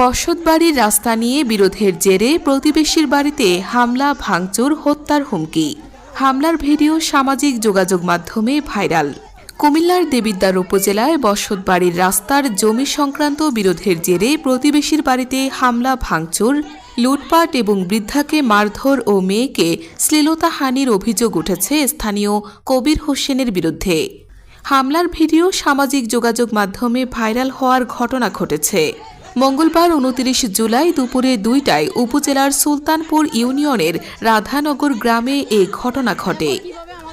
বসতবাড়ির রাস্তা নিয়ে বিরোধের জেরে প্রতিবেশীর বাড়িতে হামলা, ভাঙচুর, হত্যার হুমকি। হামলার ভিডিও সামাজিক যোগাযোগ মাধ্যমে ভাইরাল। কুমিল্লার দেবিদ্বার উপজেলায় বসতবাড়ির রাস্তার জমি সংক্রান্ত বিরোধের জেরে প্রতিবেশীর বাড়িতে হামলা, ভাঙচুর, লুটপাট এবং বৃদ্ধাকে মারধর ও মেয়েকে শ্লীলতাহানির অভিযোগ উঠেছে স্থানীয় কবির হোসেনের বিরুদ্ধে। হামলার ভিডিও সামাজিক যোগাযোগ মাধ্যমে ভাইরাল হওয়ার ঘটনা ঘটেছে। মঙ্গলবার উনত্রিশ জুলাই দুপুরে দুইটায় উপজেলার সুলতানপুর ইউনিয়নের রাধানগর গ্রামে এ ঘটনা ঘটে।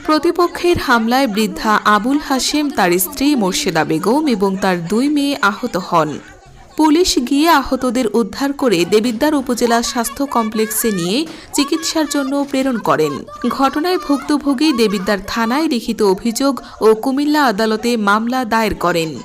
প্রতিপক্ষের হামলায় বৃদ্ধা আবুল হাশেম, তার স্ত্রী মোর্শেদা বেগম এবং তার দুই মেয়ে আহত হন। পুলিশ গিয়ে আহতদের উদ্ধার করে দেবিদ্বার উপজেলা স্বাস্থ্য কমপ্লেক্সে নিয়ে চিকিৎসার জন্য প্রেরণ করেন। ঘটনায় ভুক্তভোগী দেবিদ্বার থানায় লিখিত অভিযোগ ও কুমিল্লা আদালতে মামলা দায়ের করেন।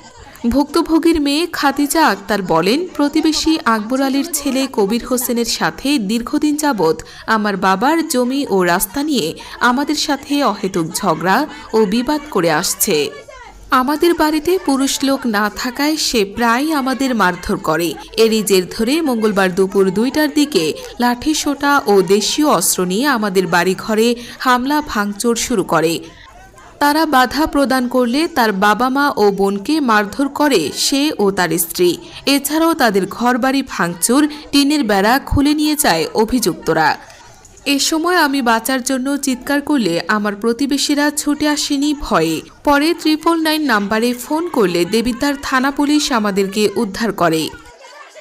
ভুক্তভোগীর মেয়ে খাদিজা আক্তার বলেন, প্রতিবেশী আকবর আলীর ছেলে কবির হোসেনের সাথে দীর্ঘদিন যাবৎ আমার বাবার জমি ও রাস্তা নিয়ে আমাদের সাথে অহেতুক ঝগড়া ও বিবাদ করে আসছে। আমাদের বাড়িতে পুরুষ লোক না থাকায় সে প্রায় আমাদের মারধর করে। এরই জের ধরে মঙ্গলবার দুপুর দুইটার দিকে লাঠি, সোটা ও দেশীয় অস্ত্র নিয়ে আমাদের বাড়িঘরে হামলা, ভাঙচুর শুরু করে। তারা বাধা প্রদান করলে তার বাবা মা ও বোনকে মারধর করে সে ও তার স্ত্রী। এছাড়াও তাদের ঘরবাড়ি ভাঙচুর, টিনের বেড়া খুলে নিয়ে যায় অভিযুক্তরা। এ সময় আমি বাঁচার জন্য চিৎকার করলে আমার প্রতিবেশীরা ছুটে আসেনি ভয়ে। পরে ট্রিপল নাইন নাম্বারে ফোন করলে দেবিদ্বার থানা পুলিশ আমাদেরকে উদ্ধার করে।